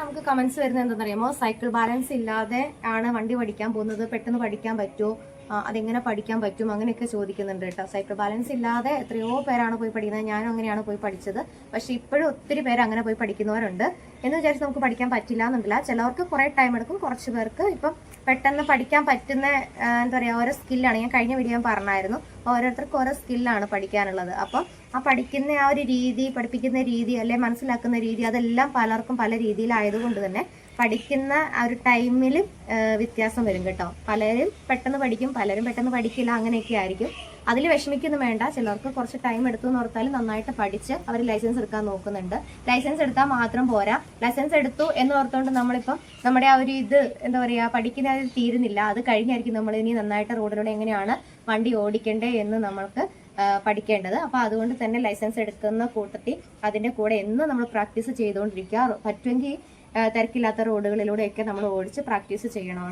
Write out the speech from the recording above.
നമുക്ക് കമന്റ്സ് വരുന്നത് എന്താണെന്നറിയാമോ? സൈക്കിൾ ബാലൻസ് ഇല്ലാതെ ആണ് വണ്ടി പഠിക്കാൻ പോകുന്നത്. പെട്ടെന്ന് പഠിക്കാൻ പറ്റുമോ? അതെങ്ങനെ പഠിക്കാൻ പറ്റും? അങ്ങനെയൊക്കെ ചോദിക്കുന്നുണ്ട് കേട്ടോ. സൈക്കിൾ ബാലൻസ് ഇല്ലാതെ എത്രയോ പേരാണ് പോയി പഠിക്കുന്നത്. ഞാനും അങ്ങനെയാണ് പോയി പഠിച്ചത്. പക്ഷെ ഇപ്പോഴും ഒത്തിരി പേര് അങ്ങനെ പോയി പഠിക്കുന്നവരുണ്ട്. എന്ന് വിചാരിച്ച് നമുക്ക് പഠിക്കാൻ പറ്റില്ല എന്നുണ്ടല്ല. ചിലവർക്ക് കുറെ ടൈം എടുക്കും. കുറച്ച് പേർക്ക് ഇപ്പം പെട്ടെന്ന് പഠിക്കാൻ പറ്റുന്ന എന്താ പറയുക ഓരോ സ്കില്ലാണ് ഞാൻ കഴിഞ്ഞ വീഡിയോ പറഞ്ഞായിരുന്നു. ഓരോരുത്തർക്കും ഓരോ സ്കില്ലാണ് പഠിക്കാനുള്ളത്. അപ്പം ആ പഠിക്കുന്ന ആ ഒരു രീതി പഠിപ്പിക്കുന്ന രീതി അല്ലെ മനസ്സിലാക്കുന്ന രീതി അതെല്ലാം പലർക്കും പല രീതിയിലായതുകൊണ്ട് തന്നെ പഠിക്കുന്ന ആ ഒരു ടൈമിൽ വ്യത്യാസം വരും കേട്ടോ. പലരും പെട്ടെന്ന് പഠിക്കും പലരും പെട്ടെന്ന് പഠിക്കില്ല അങ്ങനെയൊക്കെ ആയിരിക്കും. അതിൽ വിഷമിക്കൊന്നും വേണ്ട. ചിലർക്ക് കുറച്ച് ടൈം എടുത്തു എന്ന് ഓർത്താലും നന്നായിട്ട് പഠിച്ച് അവർ ലൈസൻസ് എടുക്കാൻ നോക്കുന്നുണ്ട്. ലൈസൻസ് എടുത്താൽ മാത്രം പോരാ. ലൈസൻസ് എടുത്തു എന്ന് ഓർത്തുകൊണ്ട് നമ്മളിപ്പം നമ്മുടെ ആ ഒരു ഇത് എന്താ പറയുക പഠിക്കുന്ന തീരുന്നില്ല. അത് കഴിഞ്ഞായിരിക്കും നമ്മൾ ഇനി നന്നായിട്ട് റോഡിലൂടെ എങ്ങനെയാണ് വണ്ടി ഓടിക്കേണ്ടത് എന്ന് നമ്മൾക്ക് പഠിക്കേണ്ടത്. അപ്പോൾ അതുകൊണ്ട് തന്നെ ലൈസൻസ് എടുക്കുന്ന കൂട്ടത്തിൽ അതിന്റെ കൂടെ എന്നും നമ്മൾ പ്രാക്ടീസ് ചെയ്തുകൊണ്ടിരിക്കുക. പറ്റുമെങ്കിൽ തിരക്കില്ലാത്ത റോഡുകളിലൂടെയൊക്കെ നമ്മൾ ഓടിച്ച് പ്രാക്ടീസ് ചെയ്യണം